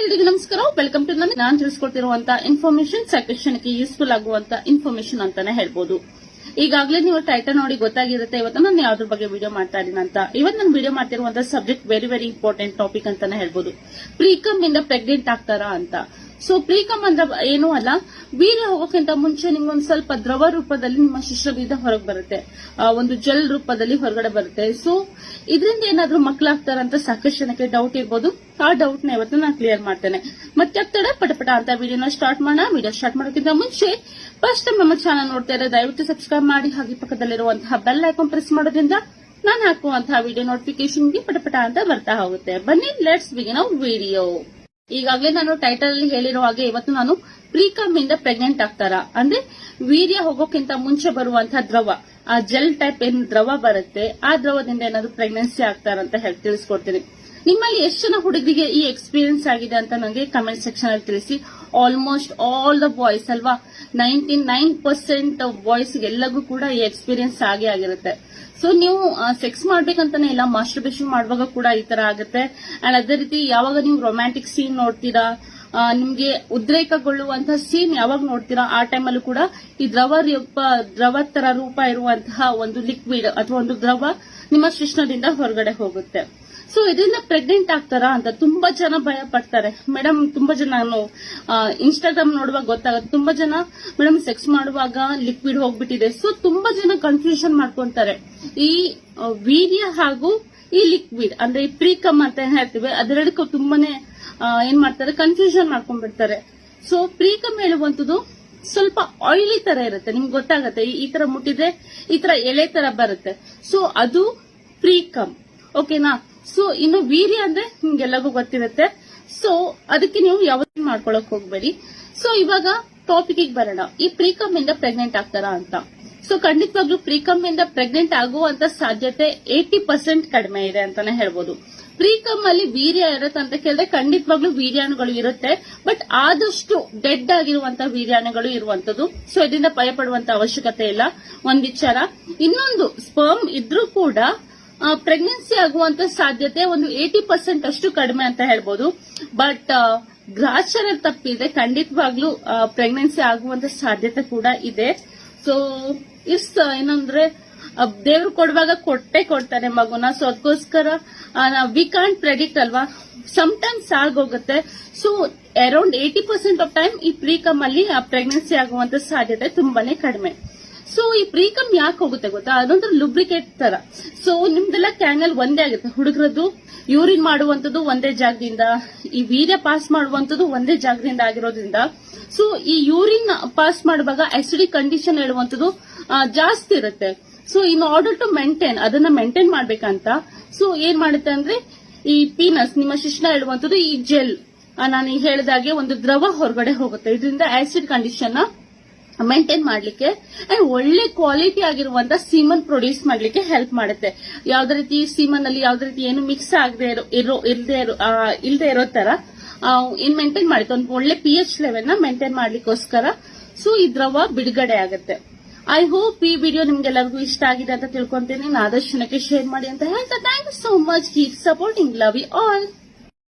ಎಲ್ರಿಗೂ ನಮಸ್ಕಾರ. Welcome to ನನಗೆ ನಾನು ತಿಳಿಸ್ಕೊಡ್ತಿರುವಂತ ಇನ್ಫಾರ್ಮೇಶನ್ ಸಾಕಷ್ಟು ಯೂಸ್ಫುಲ್ ಆಗುವಂತ ಇನ್ಫಾರ್ಮೇಶನ್ ಅಂತಾನೆ ಹೇಳ್ಬೋದು. ಈಗಾಗಲೇ ನೀವು ಟೈಟಲ್ ನೋಡಿ ಗೊತ್ತಾಗಿರುತ್ತೆ, ಇವತ್ತು ನಾನು ಯಾವ್ದ್ರ ಬಗ್ಗೆ ವಿಡಿಯೋ ಮಾಡ್ತಾ ಇದ್ದೀನಿ ಅಂತ. ಇವತ್ತು ನಾನು video ಮಾಡ್ತಿರುವಂತ subject very very important topic ಅಂತಾನೆ ಹೇಳ್ಬೋದು. ಪ್ರೀಕಮ್ ಇಂದ ಪ್ರೆಗ್ನೆಂಟ್ ಆಗ್ತಾರಾ ಅಂತ. ಸೊ ಪ್ರೀಕಮ್ ಅಂದ್ರೆ ಏನೂ ಅಲ್ಲ. ವೀರ್ಯ ಹೋಗೋಕ್ಕಿಂತ ಮುಂಚೆ ನಿಮ್ಗೊಂದು ಸ್ವಲ್ಪ ದ್ರವ ರೂಪದಲ್ಲಿ ನಿಮ್ಮ ಶಿಶ್ರದಿಂದ ಹೊರಗೆ ಬರುತ್ತೆ. ಒಂದು ಜೆಲ್ ರೂಪದಲ್ಲಿ ಹೊರಗಡೆ ಬರುತ್ತೆ. ಸೊ ಇದರಿಂದ ಏನಾದ್ರೂ ಮಕ್ಕಳಾಗ್ತಾರಂತ ಸಾಕಷ್ಟು ಜನಕ್ಕೆ ಡೌಟ್ ಇರ್ಬೋದು. ಆ ಡೌಟ್ನ ಇವತ್ತು ನಾನು ಕ್ಲಿಯರ್ ಮಾಡ್ತೇನೆ. ಮತ್ತೆ ಆಗ್ತಾಡ ಪಟಪಟ ಅಂತ ವಿಡಿಯೋನ ಸ್ಟಾರ್ಟ್ ಮಾಡೋಣ. ವಿಡಿಯೋ ಸ್ಟಾರ್ಟ್ ಮಾಡೋಕ್ಕಿಂತ ಮುಂಚೆ ಫಸ್ಟ್ ನಮ್ಮ ಚಾನಲ್ ನೋಡ್ತಾ ಇದ್ರೆ ದಯವಿಟ್ಟು ಸಬ್ಸ್ಕ್ರೈಬ್ ಮಾಡಿ. ಹಾಗೆ ಪಕ್ಕದಲ್ಲಿರುವಂತಹ ಬೆಲ್ ಐಕಾನ್ ಪ್ರೆಸ್ ಮಾಡೋದ್ರಿಂದ ನಾನು ಹಾಕುವಂತಹ ವಿಡಿಯೋ ನೋಟಿಫಿಕೇಶನ್ಗೆ ಪಟಪಟ ಅಂತ ಬರ್ತಾ ಹೋಗುತ್ತೆ. ಬನ್ನಿ ಲೆಟ್ಸ್ ಬಿಗಿನ್ ವಿಡಿಯೋ ಈಗಾಗಲೇ ನಾನು ಟೈಟಲ್ ಅಲ್ಲಿ ಹೇಳಿರೋ ಹಾಗೆ ಇವತ್ತು ನಾನು ಪ್ರೀಕಮ್ ಇಂದ ಪ್ರೆಗ್ನೆಂಟ್ ಆಗ್ತಾರ? ಅಂದ್ರೆ ವೀರ್ಯ ಹೋಗೋಕ್ಕಿಂತ ಮುಂಚೆ ಬರುವಂತಹ ದ್ರವ. ಆ ಜೆಲ್ ಟೈಪ್ ಏನ್ ದ್ರವ ಬರುತ್ತೆ, ಆ ದ್ರವದಿಂದ ಏನಾದ್ರು ಪ್ರೆಗ್ನೆನ್ಸಿ ಆಗ್ತಾರಂತ ಹೇಳಿ ತಿಳಿಸ್ಕೊಡ್ತೀನಿ. ನಿಮ್ಮಲ್ಲಿ ಎಷ್ಟು ಜನ ಹುಡುಗರಿಗೆ ಈ ಎಕ್ಸ್ಪೀರಿಯನ್ಸ್ ಆಗಿದೆ ಅಂತ ನನಗೆ ಕಮೆಂಟ್ ಸೆಕ್ಷನ್ ಅಲ್ಲಿ ತಿಳಿಸಿ. ಆಲ್ಮೋಸ್ಟ್ ಆಲ್ ದ ಬಾಯ್ಸ್ ಅಲ್ವಾ? ನೈಂಟಿ ನೈನ್ ಪರ್ಸೆಂಟ್ ಬಾಯ್ಸ್ ಎಲ್ಲಗೂ ಕೂಡ ಈ ಎಕ್ಸ್ಪೀರಿಯನ್ಸ್ ಆಗಿ ಆಗಿರುತ್ತೆ. ಸೊ ನೀವು ಸೆಕ್ಸ್ ಮಾಡ್ಬೇಕಂತಾನೆ ಇಲ್ಲ ಮಾಸ್ಟರ್ಬೇಷನ್ ಮಾಡುವಾಗ ಕೂಡ ಈ ತರ ಆಗುತ್ತೆ. ಅಂಡ್ ಅದೇ ರೀತಿ ಯಾವಾಗ ನೀವು ರೊಮ್ಯಾಂಟಿಕ್ ಸೀನ್ ನೋಡ್ತೀರಾ ನಿಮ್ಗೆ ಉದ್ರೇಕಗೊಳ್ಳುವಂತಹ ಸೀನ್ ಯಾವಾಗ ನೋಡ್ತೀರಾ, ಆ ಟೈಮಲ್ಲೂ ಕೂಡ ಈ ದ್ರವ ರೂಪ, ದ್ರವ ತರ ರೂಪ ಇರುವಂತಹ ಒಂದು ಲಿಕ್ವಿಡ್ ಅಥವಾ ಒಂದು ದ್ರವ ನಿಮ್ಮ ಶಿಶ್ನದಿಂದ ಹೊರಗಡೆ ಹೋಗುತ್ತೆ. ಸೊ ಇದರಿಂದ ಪ್ರೆಗ್ನೆಂಟ್ ಆಗ್ತಾರಾ ಅಂತ ತುಂಬಾ ಜನ ಭಯ ಪಡ್ತಾರೆ ಮೇಡಮ್ ತುಂಬಾ ಜನ ನಾನು ಇನ್ಸ್ಟಾಗ್ರಾಮ್ ನೋಡುವಾಗ ಗೊತ್ತಾಗುತ್ತೆ. ತುಂಬಾ ಜನ ಮೇಡಮ್ ಸೆಕ್ಸ್ ಮಾಡುವಾಗ ಲಿಕ್ವಿಡ್ ಹೋಗ್ಬಿಟ್ಟಿದೆ. ಸೊ ತುಂಬಾ ಜನ ಕನ್ಫ್ಯೂಷನ್ ಮಾಡ್ಕೊಂತಾರೆ. ಈ ವೀರ್ಯ ಹಾಗೂ ಈ ಲಿಕ್ವಿಡ್ ಅಂದ್ರೆ ಈ ಪ್ರೀಕಮ್ ಅಂತ ಹೇಳ್ತೀವಿ ಅದೆರಡಕ್ಕೂ ತುಂಬಾನೇ ಏನ್ ಮಾಡ್ತಾರೆ ಕನ್ಫ್ಯೂಷನ್ ಮಾಡ್ಕೊಂಡ್ಬಿಡ್ತಾರೆ. ಸೊ ಪ್ರೀಕಮ್ ಹೇಳುವಂತದ್ದು ಸ್ವಲ್ಪ ಆಯಿಲಿ ತರ ಇರುತ್ತೆ. ನಿಮ್ಗೆ ಗೊತ್ತಾಗತ್ತೆ, ಈ- ತರ ಮುಟ್ಟಿದ್ರೆ ಈ ತರ ಎಲೆ ತರ ಬರುತ್ತೆ. ಸೊ ಅದು ಪ್ರೀಕಮ್ ಓಕೆನಾ ಸೊ ಇನ್ನು ವೀರ್ಯ ಅಂದ್ರೆ ನಿಮ್ಗೆಲ್ಲಗೂ ಗೊತ್ತಿರುತ್ತೆ. ಸೊ ಅದಕ್ಕೆ ನೀವು ಯಾವತ್ತೂ ಮಾಡ್ಕೊಳಕ್ ಹೋಗ್ಬೇಡಿ. ಸೊ ಇವಾಗ ಟಾಪಿಕ್ ಬರೋಣ. ಈ ಪ್ರೀಕಮ್ ಇಂದ ಪ್ರೆಗ್ನೆಂಟ್ ಆಗ್ತಾರ ಅಂತ. ಸೊ ಖಂಡಿತವಾಗ್ಲೂ ಪ್ರೀಕಮ್ ಇಂದ ಪ್ರೆಗ್ನೆಂಟ್ ಆಗುವಂತ ಸಾಧ್ಯತೆ ಏಟಿ ಪರ್ಸೆಂಟ್ ಕಡಿಮೆ ಇದೆ ಅಂತಾನೆ ಹೇಳ್ಬೋದು. ಪ್ರೀಕಮ್ ಅಲ್ಲಿ ವೀರ್ಯ ಇರುತ್ತೆ ಅಂತ ಕೇಳಿದ್ರೆ ಖಂಡಿತವಾಗ್ಲೂ ವೀರ್ಯಾಣುಗಳು ಇರುತ್ತೆ. ಬಟ್ ಆದಷ್ಟು ಡೆಡ್ ಆಗಿರುವಂತಹ ವೀರ್ಯಾಣುಗಳು ಇರುವಂತದ್ದು ಸೊ ಇದರಿಂದ ಭಯ ಪಡುವಂತ ಅವಶ್ಯಕತೆ ಇಲ್ಲ. ಒಂದ್ ವಿಚಾರ. ಇನ್ನೊಂದು ಸ್ಪರ್ಮ್ ಇದ್ರೂ ಕೂಡ ಪ್ರೆಗ್ನೆನ್ಸಿ ಆಗುವಂತ ಸಾಧ್ಯತೆ ಒಂದು ಏಟಿ ಪರ್ಸೆಂಟ್ ಅಷ್ಟು ಕಡಿಮೆ ಅಂತ ಹೇಳ್ಬೋದು. ಬಟ್ ಗ್ರಾಚರ ತಪ್ಪಿದೆ. ಖಂಡಿತವಾಗ್ಲೂ ಪ್ರೆಗ್ನೆನ್ಸಿ ಆಗುವಂತ ಸಾಧ್ಯತೆ ಕೂಡ ಇದೆ. ಸೊ ಇಸ್ ಏನಂದ್ರೆ ದೇವ್ರು ಕೊಡುವಾಗ ಕೊಟ್ಟೆ ಕೊಡ್ತಾರೆ ಮಗುನ. ಸೊ ಅದಕ್ಕೋಸ್ಕರ ವಿ ಕಾಂಟ್ ಪ್ರೆಡಿಕ್ಟ್ ಅಲ್ವಾ? ಸಮ್ ಟೈಮ್ಸ್ ಆಗೋಗುತ್ತೆ so around eighty percent of time ಈ ಪ್ರೀಕಮ್ ಅಲ್ಲಿ ಪ್ರೆಗ್ನೆನ್ಸಿ ಆಗುವಂತ ಸಾಧ್ಯತೆ ತುಂಬಾನೇ ಕಡಿಮೆ. ಸೊ ಈ ಪ್ರೀಕಮ್ ಯಾಕೆ ಹೋಗುತ್ತೆ ಗೊತ್ತಾ? ಅದೊಂಥರ ಲುಬ್ರಿಕೇಟ್ ತರ ಸೊ ನಿಮ್ದೆಲ್ಲ ಕ್ಯಾನಲ್ ಒಂದೇ ಆಗುತ್ತೆ. ಹುಡುಗರದ್ದು ಯೂರಿನ್ ಮಾಡುವಂತದ್ದು ಒಂದೇ ಜಾಗದಿಂದ, ಈ ವೀರ್ಯ ಪಾಸ್ ಮಾಡುವಂತದ್ದು ಒಂದೇ ಜಾಗದಿಂದ ಆಗಿರೋದ್ರಿಂದ ಸೊ ಈ ಯೂರಿನ್ ಪಾಸ್ ಮಾಡುವಾಗ ಆಸಿಡಿಕ್ ಕಂಡೀಷನ್ ಹೇಳುವಂತದ್ದು ಜಾಸ್ತಿ ಇರುತ್ತೆ. So in order to maintain ಅದನ್ನ ಮೇಂಟೈನ್ ಮಾಡ್ಬೇಕಂತ ಸೊ ಏನ್ ಮಾಡುತ್ತೆ ಅಂದ್ರೆ, ಈ ಪೀನಸ್ ನಿಮ್ಮ ಶಿಶ್ನ ಹೇಳುವಂತದ್ದು ಈ ಜೆಲ್ ನಾನು ಈಗ ಹೇಳಿದಾಗೆ ಒಂದು ದ್ರವ ಹೊರಗಡೆ ಹೋಗುತ್ತೆ. ಇದರಿಂದ ಆಸಿಡ್ ಕಂಡೀಷನ್ ಮೇಂಟೈನ್ ಮಾಡ್ಲಿಕ್ಕೆ ಅಂಡ್ ಒಳ್ಳೆ ಕ್ವಾಲಿಟಿ ಆಗಿರುವಂತ ಸೀಮನ್ ಪ್ರೊಡ್ಯೂಸ್ ಮಾಡ್ಲಿಕ್ಕೆ ಹೆಲ್ಪ್ ಮಾಡುತ್ತೆ. ಯಾವ್ದೇ ರೀತಿ ಸೀಮನ್ ಅಲ್ಲಿ ಯಾವ್ದೇ ರೀತಿ ಏನು ಮಿಕ್ಸ್ ಆಗದೆ ಇರೋ ಇಲ್ದೇ ಇರೋ ಇರೋ ತರ ಏನ್ ಮೇಂಟೈನ್ ಮಾಡುತ್ತೆ. ಒಂದು ಒಳ್ಳೆ ಪಿ ಎಚ್ ಲೆವೆಲ್ನ ಮೇಂಟೈನ್ ಮಾಡ್ಲಿಕ್ಕೋಸ್ಕರ ಸೊ ಈ ದ್ರವ ಬಿಡುಗಡೆ ಆಗುತ್ತೆ. ಐ ಹೋಪ್ ಈ ವಿಡಿಯೋ ನಿಮ್ಗೆಲ್ಲರಿಗೂ ಇಷ್ಟ ಆಗಿದೆ ಅಂತ ತಿಳ್ಕೊಂತೀನಿ. ಆದಷ್ಟು ಶೇರ್ ಮಾಡಿ ಅಂತ ಹೇಳ್ತಾ thank you so much keep supporting love you all